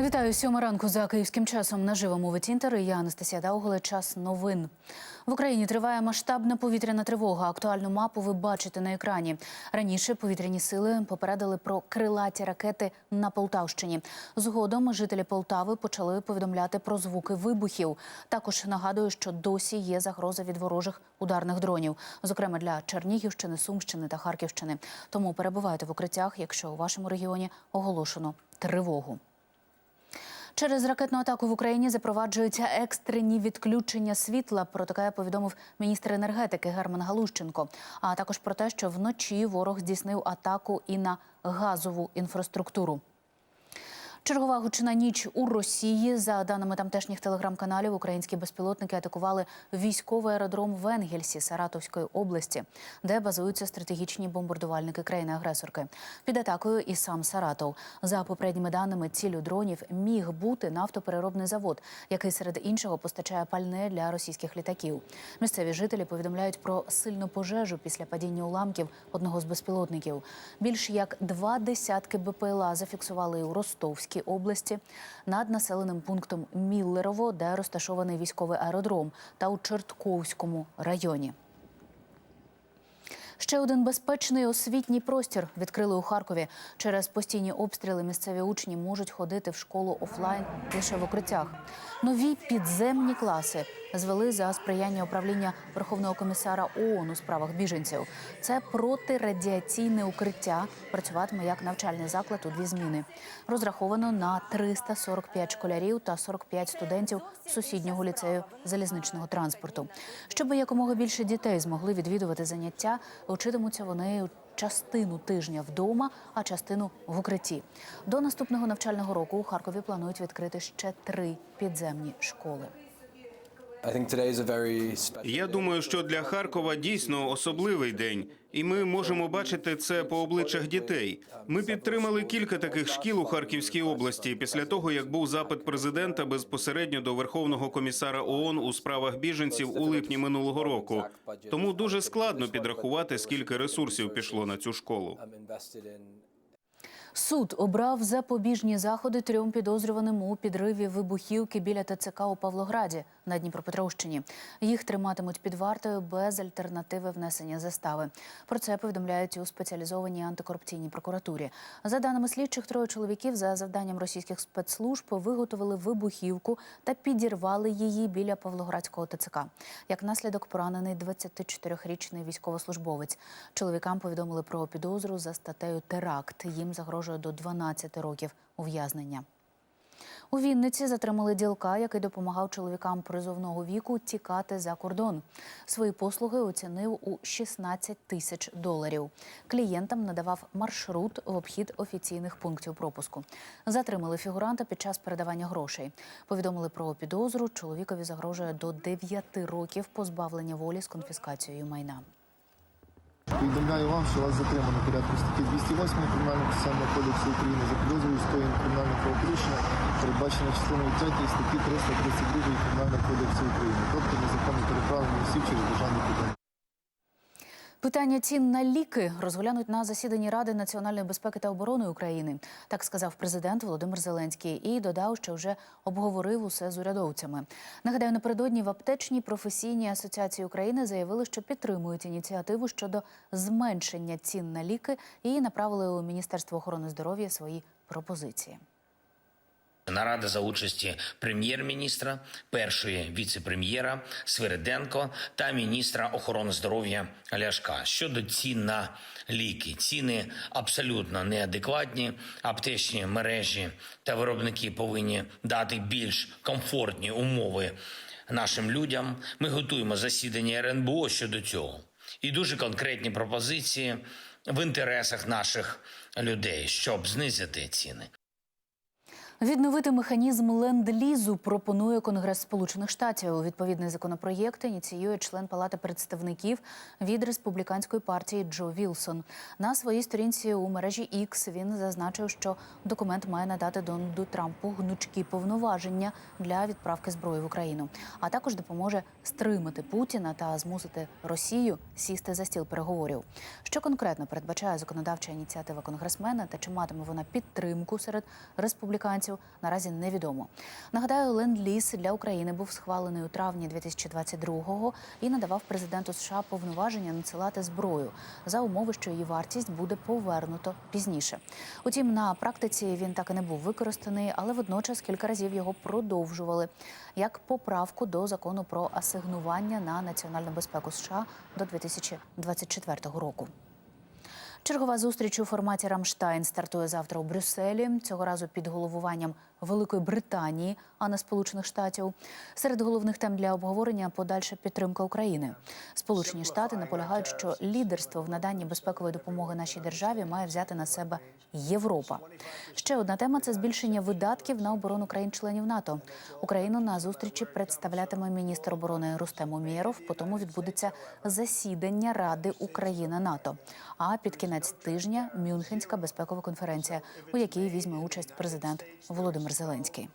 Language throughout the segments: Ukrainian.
Вітаю сьома ранку за київським часом. Наживо мовить інтер. і Я Анастасія Дауголе. Час новин. В Україні триває масштабна повітряна тривога. Актуальну мапу ви бачите на екрані. Раніше повітряні сили попередили про крилаті ракети на Полтавщині. Згодом жителі Полтави почали повідомляти про звуки вибухів. Також нагадую, що досі є загроза від ворожих ударних дронів, зокрема для Чернігівщини, Сумщини та Харківщини. Тому перебувайте в укриттях, якщо у вашому регіоні оголошено тривогу. Через ракетну атаку в Україні запроваджуються екстрені відключення світла. Про таке повідомив міністр енергетики Герман Галущенко. А також про те, що вночі ворог здійснив атаку і на газову інфраструктуру. Чергова гучна ніч у Росії. За даними тамтешніх телеграм-каналів, українські безпілотники атакували військовий аеродром в Енгельсі Саратовської області, де базуються стратегічні бомбардувальники країни-агресорки. Під атакою і сам Саратов. За попередніми даними, цілю дронів міг бути нафтопереробний завод, який серед іншого постачає пальне для російських літаків. Місцеві жителі повідомляють про сильну пожежу після падіння уламків одного з безпілотників. Більш як два десятки БПЛА зафіксували у Ростовській області над населеним пунктом Міллерово, де розташований військовий аеродром, та у Чортковському районі. Ще один безпечний освітній простір відкрили у Харкові. Через постійні обстріли місцеві учні можуть ходити в школу офлайн лише в укриттях. Нові підземні класи звели за сприяння управління Верховного комісара ООН у справах біженців. Це протирадіаційне укриття. Працюватиме як навчальний заклад у дві зміни. Розраховано на 345 школярів та 45 студентів сусіднього ліцею залізничного транспорту. Щоб якомога більше дітей змогли відвідувати заняття, учитимуться вони частину тижня вдома, а частину в укритті. До наступного навчального року у Харкові планують відкрити ще три підземні школи. Я думаю, що для Харкова дійсно особливий день, і ми можемо бачити це по обличчях дітей. Ми підтримали кілька таких шкіл у Харківській області після того, як був запит президента безпосередньо до Верховного комісара ООН у справах біженців у липні минулого року. Тому дуже складно підрахувати, скільки ресурсів пішло на цю школу. Суд обрав запобіжні заходи трьом підозрюваним у підриві вибухівки біля ТЦК у Павлограді на Дніпропетровщині. Їх триматимуть під вартою без альтернативи внесення застави. Про це повідомляють у спеціалізованій антикорупційній прокуратурі. За даними слідчих, троє чоловіків за завданням російських спецслужб виготовили вибухівку та підірвали її біля Павлоградського ТЦК. Як наслідок поранений 24-річний військовослужбовець. Чоловікам повідомили про підозру за статтею теракт. Їм загрожує до 12 років ув'язнення. У Вінниці затримали ділка, який допомагав чоловікам призовного віку тікати за кордон. Свої послуги оцінив у 16 тисяч доларів. Клієнтам надавав маршрут в обхід офіційних пунктів пропуску. Затримали фігуранта під час передавання грошей. Повідомили про підозру. Чоловікові загрожує до 9 років позбавлення волі з конфіскацією майна. Повідомляю вам, що вас затримано порядку статті 208 Кримінального процесуального кодексу України за підозрою скоєння кримінального правопорушення, передбачено частиною 3 статті 332 Кримінального кодексу України, тобто незаконне переправлення осіб через державний кордон. Питання цін на ліки розглянуть на засіданні Ради національної безпеки та оборони України. Так сказав президент Володимир Зеленський і додав, що вже обговорив усе з урядовцями. Нагадаю, напередодні в аптечній професійній асоціації України заявили, що підтримують ініціативу щодо зменшення цін на ліки і направили у Міністерство охорони здоров'я свої пропозиції. Нарада за участі прем'єр-міністра, першої віце-прем'єра Свириденко та міністра охорони здоров'я Ляшка щодо цін на ліки. Ціни абсолютно неадекватні. Аптечні мережі та виробники повинні дати більш комфортні умови нашим людям. Ми готуємо засідання РНБО щодо цього. І дуже конкретні пропозиції в інтересах наших людей, щоб знизити ціни. Відновити механізм ленд-лізу пропонує Конгрес Сполучених Штатів. Відповідний законопроєкт ініціює член Палати представників від республіканської партії Джо Вілсон. На своїй сторінці у мережі X він зазначив, що документ має надати Дональду Трампу гнучкі повноваження для відправки зброї в Україну, а також допоможе стримати Путіна та змусити Росію сісти за стіл переговорів. Що конкретно передбачає законодавча ініціатива конгресмена та чи матиме вона підтримку серед республіканців? Часу наразі невідомо. Нагадаю, ленд-ліз для України був схвалений у травні 2022-го і надавав президенту США повноваження надсилати зброю за умови, що її вартість буде повернуто пізніше. Утім, на практиці він так і не був використаний, але водночас кілька разів його продовжували як поправку до закону про асигнування на національну безпеку США до 2024 року. Чергова зустріч у форматі Рамштайн стартує завтра у Брюсселі. Цього разу під головуванням Великої Британії, а не Сполучених Штатів. Серед головних тем для обговорення подальша підтримка України. Сполучені Штати наполягають, що лідерство в наданні безпекової допомоги нашій державі має взяти на себе Європа. Ще одна тема це збільшення видатків на оборону країн-членів НАТО. Україну на зустрічі представлятиме міністр оборони Рустем Умєров. Потім відбудеться засідання Ради Україна НАТО. А під кінець тижня Мюнхенська безпекова конференція, у якій візьме участь президент Володимир Зеленський.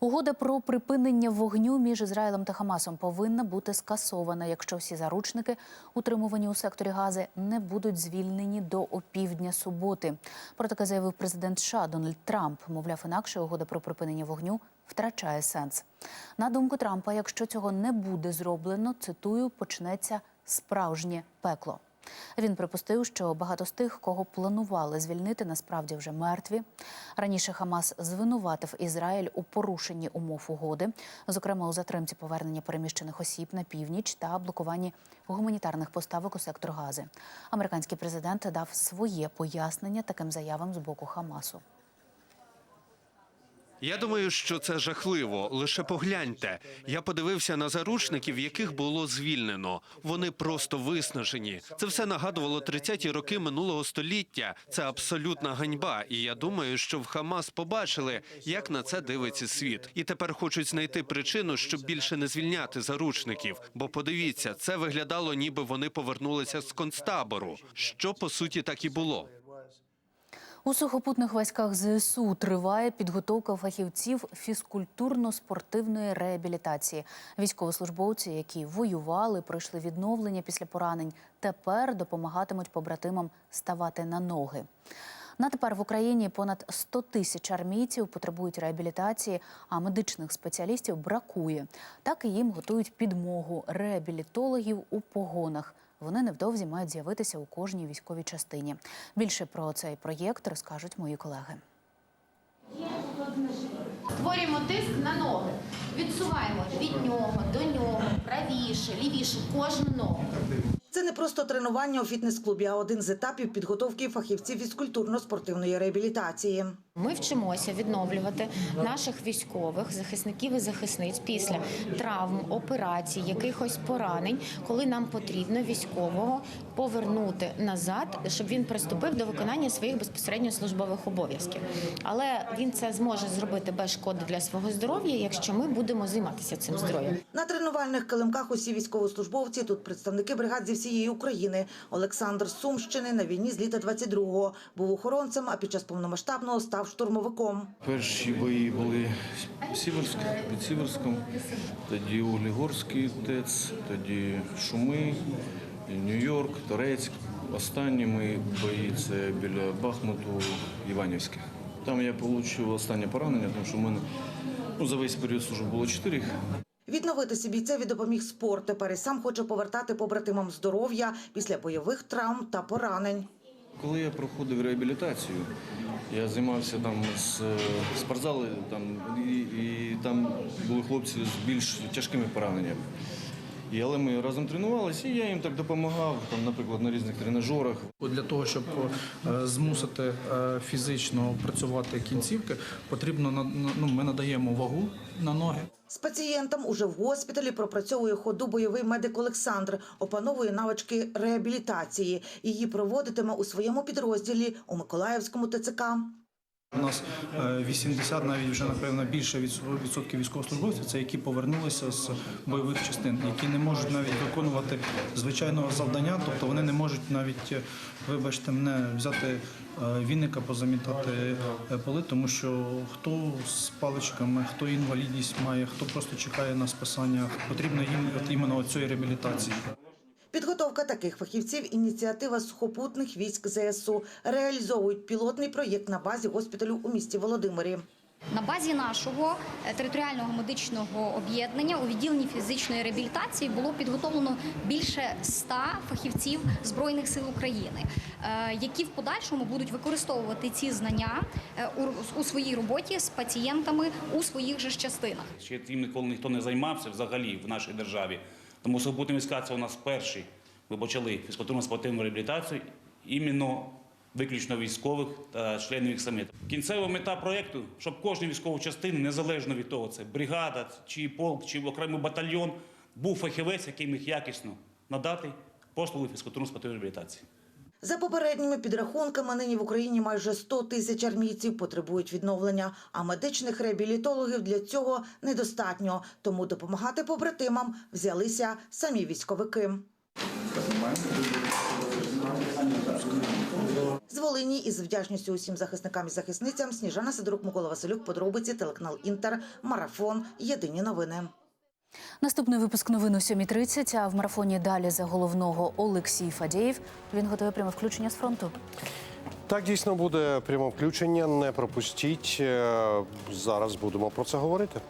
Угода про припинення вогню між Ізраїлем та Хамасом повинна бути скасована, якщо всі заручники, утримувані у секторі Гази, не будуть звільнені до опівдня суботи. Про таке заявив президент США Дональд Трамп. Мовляв, інакше угода про припинення вогню втрачає сенс. На думку Трампа, якщо цього не буде зроблено, цитую, почнеться справжнє пекло. Він припустив, що багато з тих, кого планували звільнити, насправді вже мертві. Раніше Хамас звинуватив Ізраїль у порушенні умов угоди, зокрема у затримці повернення переміщених осіб на північ та блокуванні гуманітарних поставок у сектор Гази. Американський президент дав своє пояснення таким заявам з боку Хамасу. Я думаю, що це жахливо. Лише погляньте. Я подивився на заручників, яких було звільнено. Вони просто виснажені. Це все нагадувало 30-ті роки минулого століття. Це абсолютна ганьба. І я думаю, що в Хамас побачили, як на це дивиться світ, і тепер хочуть знайти причину, щоб більше не звільняти заручників. Бо подивіться, це виглядало, ніби вони повернулися з концтабору, що по суті так і було. У сухопутних військах ЗСУ триває підготовка фахівців фізкультурно-спортивної реабілітації. Військовослужбовці, які воювали, пройшли відновлення після поранень, тепер допомагатимуть побратимам ставати на ноги. На тепер в Україні понад 100 тисяч армійців потребують реабілітації, а медичних спеціалістів бракує. Так і їм готують підмогу реабілітологів у погонах. Вони невдовзі мають з'явитися у кожній військовій частині. Більше про цей проєкт розкажуть мої колеги. Створюємо тиск на ноги. Відсуваємо від нього до нього, правіше, лівіше, кожну ногу. Це не просто тренування у фітнес-клубі, а один з етапів підготовки фахівців фізкультурно-спортивної реабілітації. Ми вчимося відновлювати наших військових захисників і захисниць після травм, операцій, якихось поранень, коли нам потрібно військового повернути назад, щоб він приступив до виконання своїх безпосередньо службових обов'язків. Але він це зможе зробити без шкоди для свого здоров'я, якщо ми будемо займатися цим здоров'ям. На тренувальних килимках усі військовослужбовці, тут представники бригад зі всієї України. Олександр Сумщини на війні з літа 22-го. Був охоронцем, а під час повномасштабного став штурмовиком. Перші бої були Сіверськ, під Сіверськом, тоді Углігорський ТЕЦ, тоді Шуми, Нью-Йорк, Торецьк. Останні мої бої це біля Бахмуту, Іванівське. Там я отримав останнє поранення, тому що в мене ну, за весь період служби було чотири. Відновитися бійцеві допоміг спорт. Тепер і сам хоче повертати побратимам здоров'я після бойових травм та поранень. Коли я проходив реабілітацію, я займався там з спортзалом, спортзали, там, і, і там були хлопці з більш тяжкими пораненнями. І, але ми разом тренувалися, і я їм так допомагав, там, наприклад, на різних тренажерах. Для того, щоб е, змусити е, фізично працювати кінцівки, потрібно ну, ми надаємо вагу на ноги. З пацієнтом уже в госпіталі пропрацьовує ходу бойовий медик Олександр, опановує навички реабілітації. Її проводитиме у своєму підрозділі у Миколаївському ТЦК. У нас е, 80, навіть вже напевно більше відсотків військовослужбовців, це які повернулися з бойових частин, які не можуть навіть виконувати звичайного завдання, тобто вони не можуть навіть, е, вибачте, мене взяти е, вінника, позамітати е, поли, тому що хто з паличками, хто інвалідність має, хто просто чекає на спасання, потрібно їм іменно цієї реабілітації. Підготовка таких фахівців – ініціатива сухопутних військ ЗСУ. Реалізовують пілотний проєкт на базі госпіталю у місті Володимирі. На базі нашого е, територіального медичного об'єднання у відділенні фізичної реабілітації було підготовлено більше 100 фахівців збройних сил України, е, які в подальшому будуть використовувати ці знання е, у- своїй роботі з пацієнтами у своїх же ж частинах. Ще тим ніколи ніхто не займався взагалі в нашій державі. Тому сухопутні війська це у нас перші. Ми почали фізкультурно-спортивну реабілітацію іменно виключно військових та членів їх самих. Кінцева мета проєкту, щоб кожна військова частина, незалежно від того, це бригада, чи полк, чи окремий батальйон, був фахівець, який міг якісно надати послуги фізкультурно-спортивної реабілітації. За попередніми підрахунками, нині в Україні майже 100 тисяч армійців потребують відновлення, а медичних реабілітологів для цього недостатньо. Тому допомагати побратимам взялися самі військовики. З Волині із вдячністю усім захисникам і захисницям Сніжана Сидорук, Микола Василюк, подробиці, телеканал Інтер, Марафон, Єдині новини. Наступний випуск новин о 7.30, а в марафоні далі за головного Олексій Фадєєв. Він готує пряме включення з фронту. Так дійсно буде пряме включення. Не пропустіть. Е, Зараз будемо про це говорити.